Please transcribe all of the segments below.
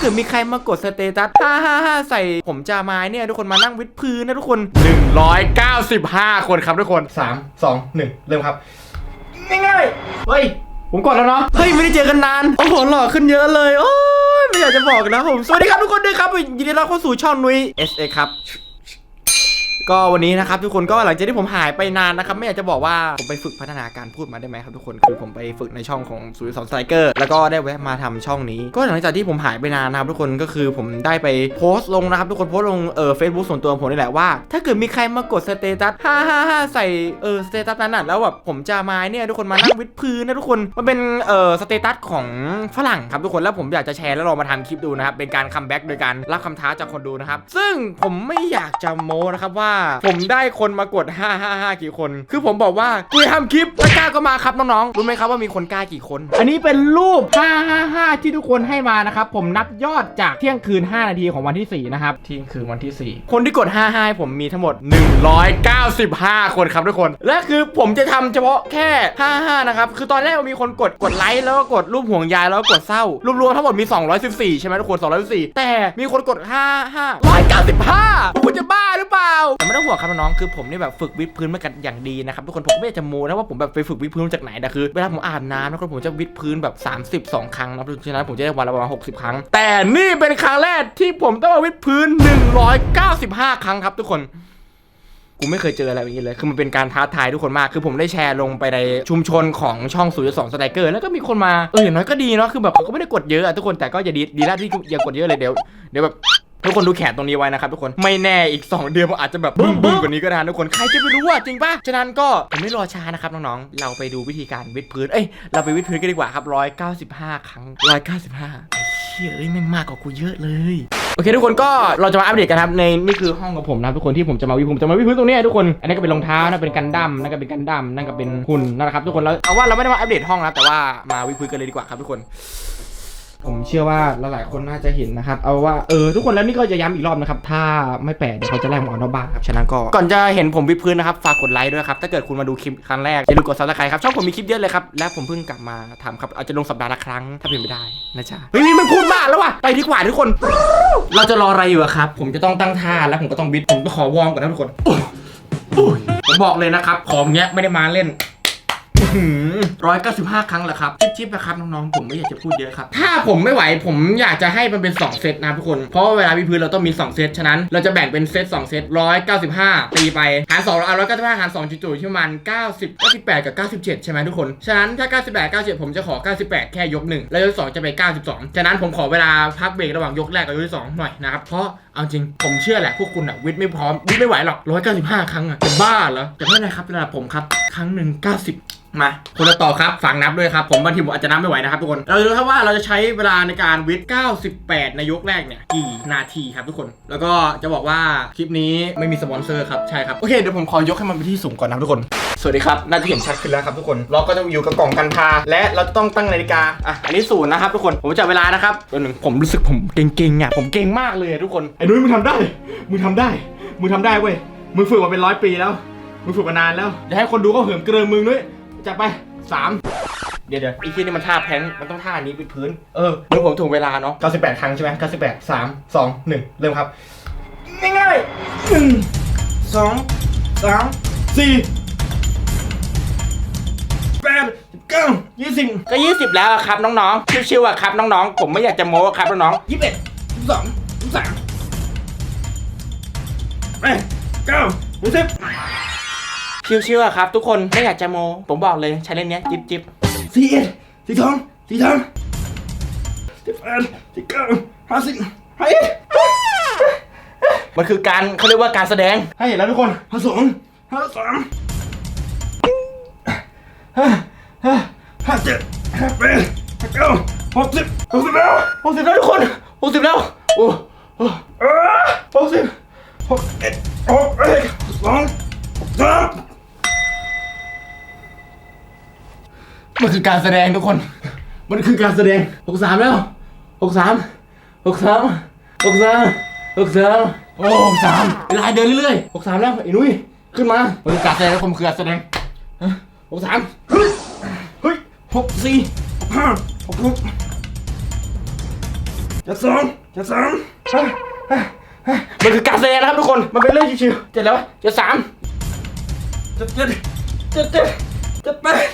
เกิดมีใครมากดสเตตัส555ใส่ผมจะไม้เนี่ยทุกคนมานั่งวิดพื้นนะทุกคน 195 คนครับทุกคน 3 2 1 เริ่มครับง่ายๆเฮ้ย ผมกดแล้วเนาะ เฮ้ย ไม่ได้เจอกันนาน โอ้โหหล่อขึ้นเยอะเลย โอ้ยไม่อยากจะบอกนะผม สวัสดีครับทุกคนด้วยครับ ยินดีต้อนรับเข้าสู่ช่องนุ้ย SA ครับ ก็วันนี้นะครับทุกคนก็หลังจากที่ผมหายไปนานนะครับไม่อยากจะบอกว่าผมไปฝึกพัฒนาการพูดมาได้ไหมครับทุกคนคือผมไปฝึกในช่องของสุริสอนสไตรเกอร์แล้วก็ได้แวะมาทำช่องนี้ ก็หลังจากที่ผมหายไปนานนะครับทุกคนก็คือผมได้ไปโพสต์ลงนะครับทุกคนโพสต์ลงเออเฟซบุ๊กส่วนตัวของผมนี่แหละว่า ถ้าเกิดมีใครมากดสเตตัส555ใส่เออสเตตัสนั้นน่ะแล้วแบบผมจะมาเนี่ยทุกคนมานั่งวิดพื้นนะทุกคนมันเป็นเออสเตตัสของฝรั่งครับทุกคนแล้วผมอยากจะแชร์แล้วลองมาทำคลิปดูนะครับเป็นการคัมแบ็กโดยการรับคำท้าจากคนดูนะครับซึ่งผมไม่อยากจะโม้นะครับว่าผมได้คนมากด 555 กี่คน คือผมบอกว่ากูจะทำคลิปแล้วกล้าก็มาครับน้องๆ รู้ไหมครับว่ามีคนกล้ากี่คน อันนี้เป็นรูป 555 ที่ทุกคนให้มานะครับ ผมนับยอดจากเที่ยงคืน 5 นาทีของวันที่ 4 นะครับ เที่ยงคืนวันที่ 4 คนที่กด 55ให้ผมมีทั้งหมด 195 คนครับทุกคน และคือผมจะทำเฉพาะแค่ 55 นะครับ คือตอนแรกมันมีคนกดกดไลค์แล้วก็กดรูปห่วงใยแล้วก็กดเศร้ารวมๆทั้งหมดมี 214 ใช่ไหมทุกคน 214 แต่มีคนกด 55 195พวก คุณจะบ้าหรือเปล่าแต่ไม่ต้องห่วงครับน้องคือผมนี่แบบฝึกวิดพื้นมากันอย่างดีนะครับทุกคนผมไม่อยากจะโม้นะว่าผมแบบไปฝึกวิดพื้นมาจากไหนแต่คือเวลาผมอาบน้ำนะครับผมจะวิดพื้นแบบ32ครั้งนะฉะนั้นผมจะได้วันละประมาณ60 ครั้ง แต่นี่เป็นครั้งแรกที่ผมต้องมาวิดพื้น 195 ครั้งครับทุกคนกูไม่เคยเจออะไรแบบนี้เลย คือมันเป็นการท้าทายทุกคนมาก คือผมได้แชร์ลงไปในชุมชนของช่องสุริยสองสไตรเกอร์แล้วก็มีคนมา เอออย่างน้อยก็ดีเนาะ คือแบบเขาก็ไม่ได้กดเยอะอะทุกคน แต่ก็อย่าดีดีแล้วที่อย่ากดเยอะเลยเดี๋ยว เดี๋ยวแบบ ทุกคนดูแขนตรงนี้ไว้นะครับทุกคนไม่แน่อีก 2 เดือนผมอาจจะแบบบึ้มบึ้มกว่านี้ก็ได้นะทุกคนใครจะไปรู้อะจริงปะฉะนั้นก็ผมไม่รอช้านะครับน้องๆเราไปดูวิธีการวิดพื้นเอ้ยเราไปวิดพื้นกันดีกว่าครับ 195 ครั้ง 195ไอ้เชี่ยเอ้ยไม่งมากกว่ากูเยอะเลยโอเคทุกคนก็เราจะมาอัปเดตกันครับในนี่คือห้องของผมนะครับทุกคนที่ผมจะมาวิผมจะมาวิพื้นตรงนี้ทุกคน อันนี้ก็เป็นรองเท้านะเป็นกันดั้มนั่นก็เป็นกันดั้มนั่นก็เป็นหุ่นนั่นแหละครับทุกคนแล้วเอาว่าเราไม่ได้มาอัปเดตห้องนะแต่ว่ามาวิพื้นกันเลยดีกว่าครับทุกคน ผมเชื่อว่าหลายๆคนน่าจะเห็นนะครับ เอาว่าเออทุกคนแล้วนี่ก็จะย้ำอีกรอบนะครับ ถ้าไม่แปลเดี๋ยวเขาจะไล่ผมออกนอกบ้านครับฉะนั้นก็ก่อนจะเห็นผมวิดพื้นนะครับฝากกดไลค์ด้วยครับถ้าเกิดคุณมาดูคลิปครั้งแรกอย่าลืมกดซับสไครต์ครับช่องผมมีคลิปเยอะเลยครับและผมเพิ่งกลับมาทำครับอาจจะลงสัปดาห์ละครั้งถ้าเป็นไปได้นะจ๊ะเฮ้ยมันพูดมากแล้วว่ะไปดีกว่าทุกคน เราจะรออะไรอยู่อะครับผมจะต้องตั้งท่าแล้วผมก็ต้องบิดผมต้องขอวอร์มก่อนนะทุกคนผมบอกเลยนะครับของเนี้ยไม่ได้มาเล่น ร้อยเก้าสิบห้าครั้งแหละครับจิ๊บๆนะครับน้องๆผมไม่อยากจะพูดเยอะครับ ถ้าผมไม่ไหวผมอยากจะให้มันเป็น 2 เซตนะทุกคน เพราะว่าเวลาวิพื้นเราต้องมี 2 เซต ฉะนั้น เราจะแบ่งเป็นเซต2เซตร้อยเก้าสิบห้าตีไป หาร2เอาร้อยเก้าสิบห้าหาร2จุดๆที่ประมันเก้าสิบเก้าสิบแปดกับเก้าสิบเจ็ดใช่ไหมทุกคน ฉะนั้นถ้าเก้าสิบแปดเก้าสิบผมจะขอเก้าสิบแปดแค่ยกหนึ่งแล้วยกสองจะไปเก้าสิบสองฉะนั้นผมขอเวลาพักเบรกระหว่างยกแรกกับยกที่สองหน่อยนะครับเพราะเอาจริง ผมเชื่อแหละพวกคุณอะวิดไม่พร้อมวิดไม่ไหวหรอกร้อยเก้าสิบห้าครั้งอะจะบ้าเหรอแต่ไม่เป็นไรครับระดับผมครับ ครั้งหนึ่งเก้าสิบ มาคนละต่อครับฝังนับด้วยครับ ผมบางทีผมอาจจะนับไม่ไหวนะครับทุกคน เราจะดูครับว่าเราจะใช้เวลาในการวิด98 ในยกแรกเนี่ยกี่นาทีครับทุกคน แล้วก็จะบอกว่าคลิปนี้ไม่มีสปอนเซอร์ครับใช่ครับโอเคเดี๋ยวผมขอยกให้มันไปที่สูงก่อนนะครับทุกคนสวัสดีครับ น่าจะเห็นชัดขึ้นแล้วครับทุกคน เราก็จะอยู่กับกล่องกันพา และเราจะต้องตั้งนาฬิกา อะ อันนี้ศูนย์นะครับทุกคน ผมจับเวลานะครับตัวหนึ่งผมรู้สึกผมเก่งๆอะ ผมเก่งมากเลยทุกคน ไอ้นุ้ยมึงทำได้ มึงทำได้ มึงทำได้เว้ย มึงฝึกมาเป็นร้อยปีแล้ว มึงฝึกมานานแล้วเดี๋ยวให้คนดูเขาเหิมเกริมมึงด้วย จับไปสามเดี๋ยวเดี๋ยวอีกทีนี่มันท่าแพลงก์มันต้องท่านี้เป็นพื้น เออมือผมถูกเวลาเนาะ98 ครั้งใช่ไหม98 3 2 1 เริ่มครับ ง่ายๆหนึ่งสองสามสี่แปดเก้ายี่สิบก็ยี่สิบแล้วอะครับน้องๆ ชิวๆอะครับน้องๆ ผมไม่อยากจะโม้อะครับน้องๆยี่สิบเอ็ดยี่สิบสองยี่สิบสามแปดเก้ายี่สิบ ชิวๆอะครับ ทุกคนไม่อยากจะโม ผมบอกเลยใช้เล่นเนี้ยจิบจิบสี่เอ็ดสี่สองสี่สามสี่แปดสี่เก้าห้าสิบห้าเอ็ดมันคือการเขาเรียกว่าการแสดงให้เห็นแล้วทุกคนห้าสองห้าสามห้าห้าห้าเจ็ดห้าแปดห้าเก้าหกสิบหกสิบแล้วหกสิบแล้วทุกคนหกสิบแล้วโอ้โอ้เอ้อหกสิบหกเอ็ดหกเอ็ด มันคือการแสดงทุกคน มันคือการแสดงหกสามแล้วหกสามหกสามหกสามหกสามโอ้หกสามเวลาเดินเรื่อยๆหกสามแล้วไอ้นุ้ยขึ้นมามันคือการแสดงทุกคนมันคือการแสดงฮะหกสามเฮ้ยเฮ้ยหกสี่หกห้าหกหกจะสองจะสามมันคือการแสดงนะครับทุกคน มันเป็นเรื่องชิวๆเจ็ดแล้ววะจะสามจะเจ็ดจะเจ็ดจะแปด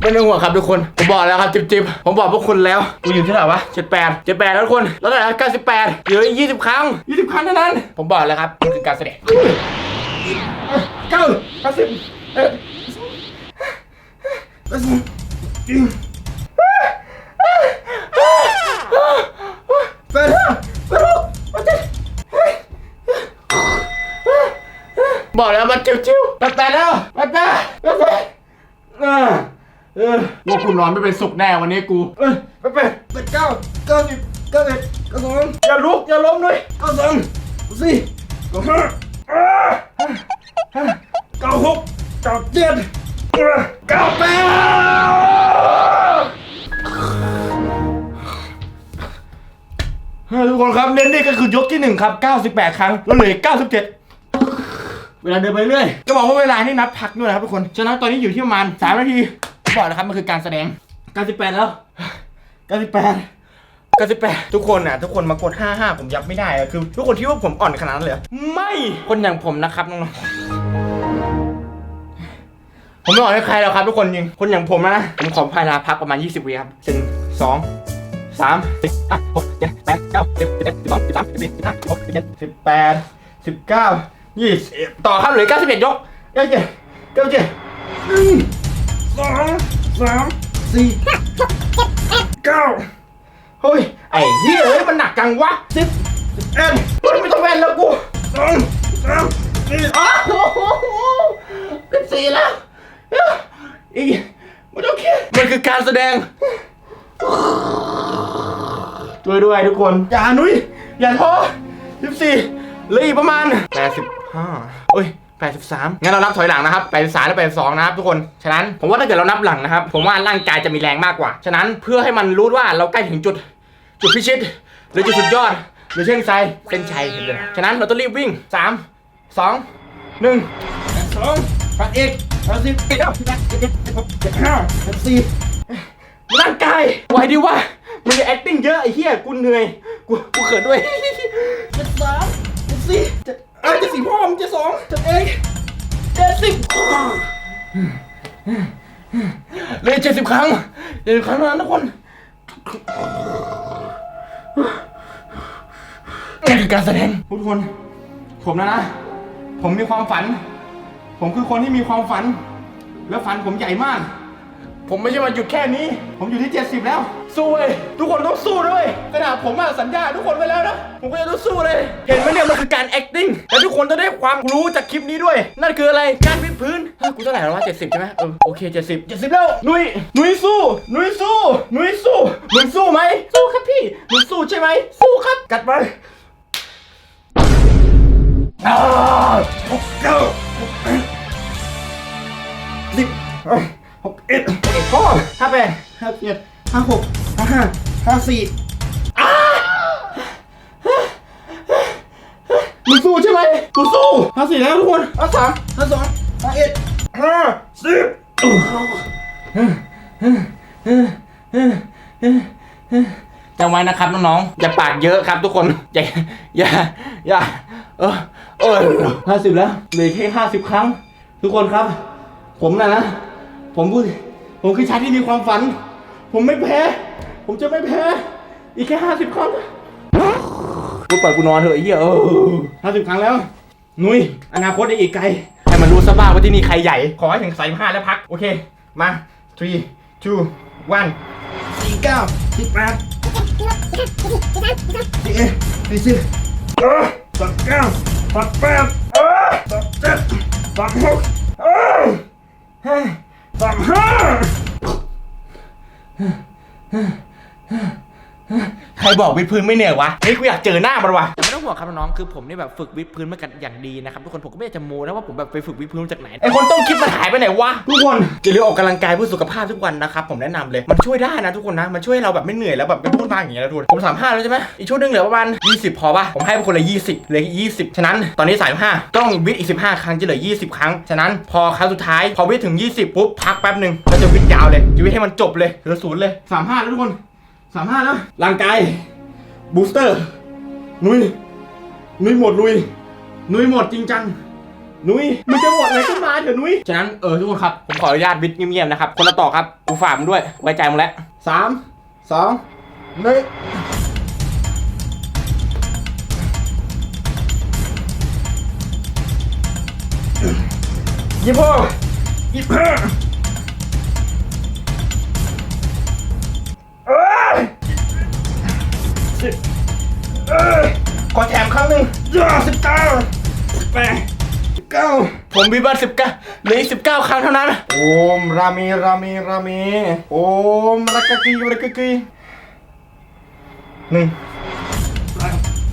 ไม่ต้องห่วงครับทุกคน ผมบอกแล้วครับจิบจิบผมบอกพวกคุณแล้วกูอยู่ที่ไหนวะเจ็ดแปดเจ็ดแปดแล้วทุกคน แล้วแต่เก้าสิบแปดเหลืออีกยี่สิบครั้งยี่สิบครั้งเท่านั้น ผมบอกแล้วครับมันคือการแสดงเก้าเก้าสิบเอ็ดเก้าสิบแปดห้าแปดหกแปดเจ็ดบอกแล้วมันจิ้วๆแปดแปดแล้วแปดแปดแปดแปด เออว่าคุณนอนไม่เป็นสุขแน่วันนี้กูเออแปดแปดแปดเก้าเก้าสิบเก้าเอ็ดเก้าสองอย่าลุกอย่าล้มด้วยเก้าสองเก้าสี่เก้าห้าอ่าเก้าหกเก้าเจ็ดเก้าแปดเฮ้ยทุกคนครับเล่นนี่ก็คือยกที่1ครับ 98 ครั้ง แล้วเหลืออีก97เวลาเดินไปเรื่อยจะบอกว่าเวลานี่นับพักด้วยนะครับทุกคน ฉะนั้นตอนนี้อยู่ที่ประมาณ3นาที บอกนะครับมันคือการแสดง98แล้ว98 98ทุกคนน่ะทุกคนมากด 55 ผมยับไม่ได้อะคือ ทุกคนคิดว่าผมอ่อนขนาดนั้นเลยเหรอไม่คนอย่างผมนะครับน้องๆผมไม่อ่อนให้ใครแล้วครับ ทุกคนจริงคนอย่างผมนะผมขอพายลาพักประมาณ 20วิครับหนึ่งสองสามสิบห้าหกเจ็ดแปดเก้าสิบสิบเอ็ดสิบสองสิบสามสิบสี่สิบห้าสิบหกสิบเจ็ดสิบแปดสิบเก้ายี่สิบต่อครับเหลือเก้าสิบเอ็ดยกเก้าเจ็ดเก้าเจ็ดหนึ่ง สองสามสี่เก้าเฮ้ย ไอ้เหี้ยเฮ้ยมันหนักจังวะสิบสิบเอ็ดเฮ้ยไม่ต้องแว่นแล้วกูสองสามสี่อ้าวโอ้โหเป็นสี่แล้วอีกไม่ต้องคิดมันคือการแสดงช่วยด้วยทุกคน อย่านุ้ยอย่าท้อสิบสี่เหลืออีกประมาณแปดสิบห้าโอ้ย แปดสิบสามงั้นเรานับถอยหลังนะครับแปดสิบสามและแปดสิบสองนะครับทุกคน ฉะนั้นผมว่าถ้าเกิดเรานับหลังนะครับ ผมว่าร่างกายจะมีแรงมากกว่า ฉะนั้นเพื่อให้มันรู้ว่าเราใกล้ถึงจุด จุดพิชิต หรือจุดสุดยอด หรือเช่นไซเส้นชัยเห็นเลยฉะนั้นเราต้องรีบวิ่งสามสองหนึ่งสองแปดเอกแปดสิบเอ็ดเจ็ดหกเจ็ดห้าเจ็ดสี่ร่างกายไหวดิวะมึงจะ acting เยอะไอ้เหี้ยกูเหนื่อย กูกูเขินด้วยเจ็ดสาม อมึงเจ็ดสองเจ็ดเอ็ดเจ็ดสิบเหลยเจ็ดสิบครั้งเจ็ดสิบครั้งเท่านั้นทุกคนนี่คือการแสดงทุกคน ผมนะนะ ผมมีความฝัน ผมคือคนที่มีความฝัน แล้วฝันผมใหญ่มาก ผมไม่ใช่มาหยุดแค่นี้ ผมอยู่ที่ 70 แล้ว สู้เว้ยทุกคนต้องสู้ด้วยขนาดผมอะสัญญาทุกคนไว้แล้วนะ ผมก็จะต้องสู้เลย เห็นไหมเนี่ยมันคือการ acting และทุกคนจะได้ความรู้จากคลิปนี้ด้วย นั่นคืออะไร การวิดพื้นเฮ้ยกูเท่าไหร่แล้ววะ70 ใช่ไหมเออโอเค 70 70 แล้ว นุ้ยนุ้ยสู้ นุ้ยสู้ นุ้ยสู้ มึงสู้ไหม สู้ครับพี่ มึงสู้ใช่ไหม สู้ครับ กัดไปอ่าหกเก้าหกแปดสิบเอ้ยหก แปดห้าเจ็ดห้าหกห้าห้าห้าสี่อ้ามึงสู้ใช่ไหมกูสู้ห้าสี่แล้วทุกคนห้าสามห้าสองห้าเอ็ดห้าสิบจำไว้นะครับน้องๆอย่าปากเยอะครับทุกคน อย่า อย่า อย่า เออ เออห้าสิบแล้วเหลือแค่ห้าสิบครั้ง ทุกคนครับ ผมนะนะ ผมพูด ผมคือชายที่มีความฝัน ผมไม่แพ้ ผมจะไม่แพ้ อีกแค่ห้าสิบครั้งกูปล่อยกูนอนเถอะไอ้เหี้ยเออห้าสิบครั้งแล้ว นุ้ย อนาคตได้อีกไกล ให้มันรู้ซะบ้างว่าที่นี่ใครใหญ่ ขอให้ถึงสายห้าแล้วพัก โอเค มา three two one สี่เก้าสี่แปดสี่เอ็ดสี่สิบเออสามเก้าสามแปดเออสามเจ็ดสามหก I'm her! ใครบอกวิดพื้นไม่เหนื่อยวะเฮ้ยกูอยากเจอหน้ามันวะแต่ไม่ต้องห่วงห่วงครับน้องๆคือผมนี่แบบฝึกวิดพื้นมากันอย่างดีนะครับทุกคนผมก็ไม่อยากจะโม้นะว่าผมแบบไปฝึกวิดพื้นมาจากไหนไอคนต้นคลิปมันหายไปไหนวะทุกคนอย่าลืมออกกำลังกายเพื่อสุขภาพทุกวันนะครับผมแนะนำเลยมันช่วยได้นะทุกคนนะมันช่วยให้เราแบบไม่เหนื่อยแล้วแบบไม่พูดมากอย่างเงี้ยนะทุกคนผมสามห้าแล้วใช่ไหมอีกชุดหนึงเหลือประมาณ20พอป่ะผมให้คนละ20เหลือ20ฉะนั้นตอนนี้35ต้องวิดอีก15ครั้งจะเหลือ20ครั้งฉะนั้นพอครั้งสุดท้ายพอวิดถึง20ปุ๊บพักแป๊บหนึ่งแล้วจะวิดยาวเลยจะวิดให้มันจบเลยเหลือศูนย์เลย35แล้วทุกคน 35แล้วร่างกายบูสเตอร์นุ้ยนุ้ยหมดลุยนุ้ยหมดจริงจังนุ้ยมันจะหมดอะไรขึ้นมาเถอะนุ้ยฉะนั้นเออทุกคนครับผมขออนุญาตบิดเงียบๆนะครับ คนละต่อครับกูฝากมึงด้วยไว้ใจมึงแล้วสามสองหนึ่งยี่สิบหกยี่สิบห้า เอ้ยขอแถมครั้งหนึ่งย่าสิบเก้าสิบแปดสิบเก้าผมมีบัตรสิบเก้าเหลืออีกสิบเก้าครั้งเท่านั้น โอมรามีรามีรามีโอมรักกะกีรักกะกีหนึ่ง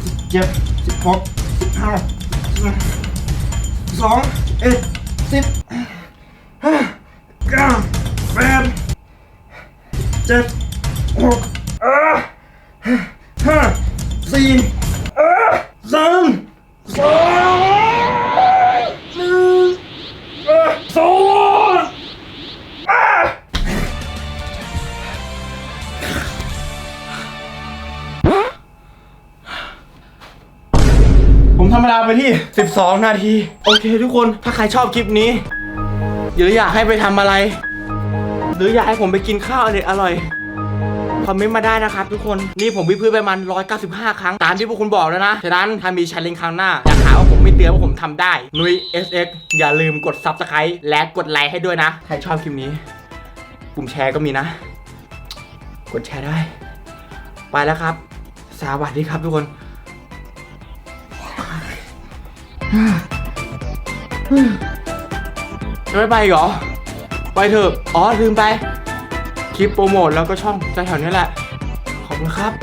สิบเจ็ดสิบหกสิบห้าสองเอ็ดสิบห้าเก้าแปดเจ็ดหกเออห้า สี่เออสามสองหนึ่งเออสองอะผมทำเวลาไปที่ 12 นาที โอเคทุกคนถ้าใครชอบคลิปนี้ หรืออยากให้ไปทำอะไร หรืออยากให้ผมไปกินข้าวอร่อยอร่อย คอมเมนต์มาได้นะครับทุกคนนี่ผมวิพื้นไปมัน 195 ครั้ง ตามที่พวกคุณบอกแล้วนะ ฉะนั้นถ้ามีชาเลนครั้งหน้า อยากหาว่าผมไม่เตือนว่าผมทำได้ นุ้ย SX อย่าลืมกด Subscribe และกดไลค์ให้ด้วยนะ ใครชอบคลิปนี้ ปุ่มแชร์ก็มีนะ กดแชร์ได้ ไปแล้วครับ สวัสดีครับทุกคน จะไม่ไปเหรอ ไปเถอะ อ๋อลืมไป คลิปโปรโมทแล้วก็ช่องแถวนี้แหละ ขอบคุณครับ